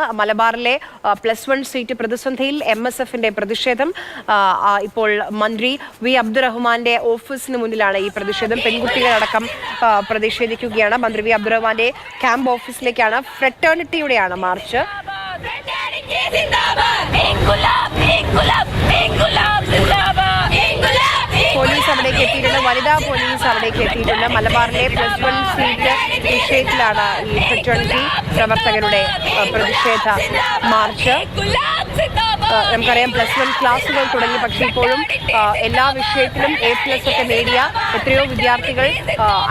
മലബാറിലെ plus one seat പ്രതിസന്ധിയിൽ M S എഫിന്റെ പ്രതിഷേധം. ഇപ്പോൾ മന്ത്രി വി. അബ്ദുറഹ്മാന്റെ ഓഫീസിന് മുന്നിലാണ് ഈ പ്രതിഷേധം. പെൺകുട്ടികളടക്കം പ്രതിഷേധിക്കുകയാണ്. മന്ത്രി വി. അബ്ദുറഹ്മാന്റെ ക്യാമ്പ് ഓഫീസിലേക്കാണ് ഫ്രറ്റേണിറ്റിയുടെയാണ് മാർച്ച്. പോലീസ് അവിടേക്ക് എത്തിയിട്ടുണ്ട്. വനിതാ പോലീസ് അവിടേക്ക് എത്തിയിട്ടുണ്ട്. മലബാറിലെ പ്ലസ് വൺ സീറ്റ് വിഷയത്തിലാണ് ഈ ട്വന്റി പ്രവർത്തകരുടെ പ്രതിഷേധ മാർച്ച് നമുക്കറിയാം പ്ലസ് വൺ ക്ലാസ്സുകൾ തുടങ്ങി. പക്ഷേ ഇപ്പോഴും എല്ലാ വിഷയത്തിലും എ പ്ലസ് ഒക്കെ നേടിയ എത്രയോ വിദ്യാർത്ഥികൾ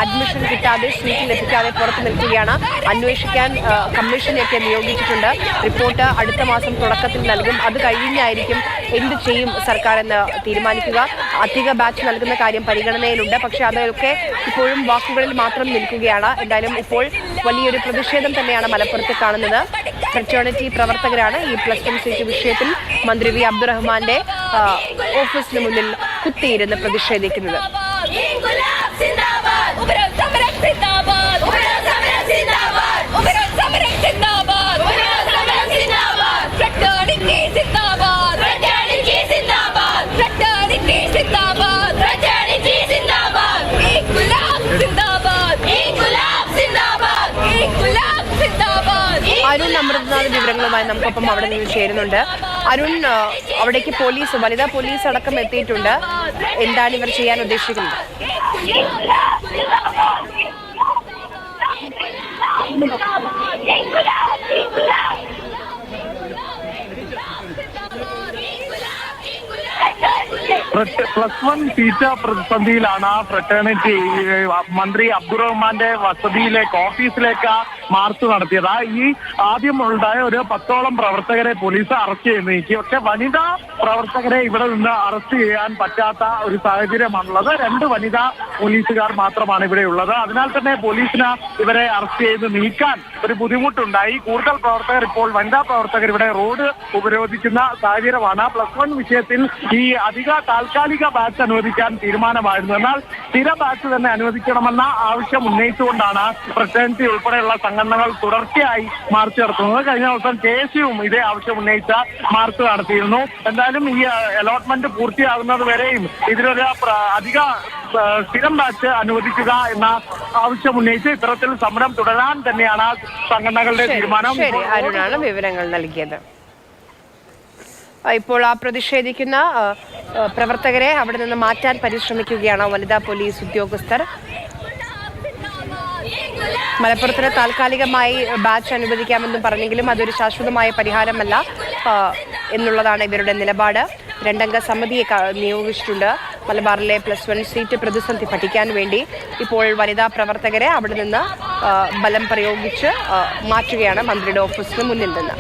അഡ്മിഷൻ കിട്ടാതെ സീറ്റ് ലഭിക്കാതെ പുറത്തു നിൽക്കുകയാണ്. അന്വേഷിക്കാൻ കമ്മീഷനെയൊക്കെ നിയോഗിച്ചിട്ടുണ്ട്. റിപ്പോർട്ട് അടുത്ത മാസം തുടക്കത്തിൽ നൽകും. അത് കഴിഞ്ഞായിരിക്കും എന്ത് ചെയ്യും സർക്കാർ എന്ന് തീരുമാനിക്കുക. അധിക ബാച്ച് നൽകുന്ന കാര്യം പരിഗണനയിലുണ്ട്. പക്ഷേ അതൊക്കെ ഇപ്പോഴും വാക്കുകളിൽ മാത്രം നിൽക്കുകയാണ്. എന്തായാലും ഇപ്പോൾ വലിയൊരു പ്രതിഷേധം തന്നെയാണ് മലപ്പുറത്ത് കാണുന്നത്. ഫ്രറ്റേണിറ്റി പ്രവർത്തകരാണ് ഈ പ്ലസ് വൺ സീറ്റ് വിഷയത്തിൽ മന്ത്രി വി അബ്ദുറഹ്മാന്റെ ഓഫീസിന് മുന്നിൽ കുത്തിയിരുന്ന് പ്രതിഷേധിക്കുന്നത്. അരുൺ അമൃതനാഥ് വിവരങ്ങളുമായി നമുക്കൊപ്പം അവിടെ നിന്ന് ചേരുന്നുണ്ട്. അരുൺ അവിടേക്ക് പോലീസ് വനിതാ പോലീസ് അടക്കം എത്തിയിട്ടുണ്ട്. എന്താണ് ഇവർ ചെയ്യാൻ ഉദ്ദേശിക്കുന്നത്? പ്ലസ് വൺ സീറ്റ പ്രതിസന്ധിയിലാണ്. ആ ഫ്രട്ടേണിറ്റി മന്ത്രി അബ്ദുറഹ്മാന്റെ വസതിയിലേക്ക് ഓഫീസിലേക്ക് മാർച്ച് നടത്തിയത്. ഈ ആദ്യം ഉണ്ടായ ഒരു പത്തോളം പ്രവർത്തകരെ പോലീസ് അറസ്റ്റ് ചെയ്ത് നീക്കി പക്ഷെ വനിതാ പ്രവർത്തകരെ ഇവിടെ നിന്ന് അറസ്റ്റ് ചെയ്യാൻ പറ്റാത്ത ഒരു സാഹചര്യമാണുള്ളത്. രണ്ട് വനിതാ പോലീസുകാർ മാത്രമാണ് ഇവിടെ ഉള്ളത്. അതിനാൽ തന്നെ പോലീസിന് ഇവരെ അറസ്റ്റ് ചെയ്ത് നീക്കാൻ ഒരു ബുദ്ധിമുട്ടുണ്ടായി. കൂടുതൽ പ്രവർത്തകർ ഇപ്പോൾ വനിതാ പ്രവർത്തകർ ഇവിടെ റോഡ് ഉപരോധിക്കുന്ന സാഹചര്യമാണ്. പ്ലസ് വൺ വിഷയത്തിൽ ഈ അധിക താൽക്കാലിക ബാച്ച് അനുവദിക്കാൻ തീരുമാനമായിരുന്നു. എന്നാൽ സ്ഥിര ബാച്ച് തന്നെ അനുവദിക്കണമെന്ന ആവശ്യം ഉന്നയിച്ചുകൊണ്ടാണ് പ്രസിഡൻസി ഉൾപ്പെടെയുള്ള സംഘടനകൾ തുടർച്ചയായി മാർച്ച് നടത്തുന്നത്. കഴിഞ്ഞ ദിവസം കെ എസ് യുവും ഇതേ ആവശ്യം ഉന്നയിച്ച മാർച്ച് നടത്തിയിരുന്നു. എന്തായാലും ഈ അലോട്ട്മെന്റ് പൂർത്തിയാകുന്നത് വരെയും ഇതിലൊരു അധിക സ്ഥിരം ബാച്ച് അനുവദിക്കുക എന്ന ആവശ്യം ഉന്നയിച്ച് ഇത്തരത്തിൽ സമരം തുടരാൻ തന്നെയാണ് സംഘടനകളുടെ തീരുമാനം. അരുണാണ് വിവരങ്ങൾ നൽകിയത്. ഇപ്പോൾ ആ പ്രതിഷേധിക്കുന്ന പ്രവർത്തകരെ അവിടെ നിന്ന് മാറ്റാൻ പരിശ്രമിക്കുകയാണ് വനിതാ പോലീസ് ഉദ്യോഗസ്ഥർ. മലപ്പുറത്തിന് താൽക്കാലികമായി ബാച്ച് അനുവദിക്കാമെന്നും പറഞ്ഞെങ്കിലും അതൊരു ശാശ്വതമായ പരിഹാരമല്ല എന്നുള്ളതാണ് ഇവരുടെ നിലപാട്. രണ്ടംഗ സമിതിയെ നിയോഗിച്ചിട്ടുണ്ട്. മലബാറിലെ പ്ലസ് വൺ സീറ്റ് പ്രതിസന്ധി പഠിക്കാൻ വേണ്ടി ഇപ്പോൾ വനിതാ പ്രവർത്തകരെ അവിടെ നിന്ന് ബലം പ്രയോഗിച്ച് മാറ്റുകയാണ് മന്ത്രിയുടെ ഓഫീസിന് മുന്നിൽ നിന്ന്.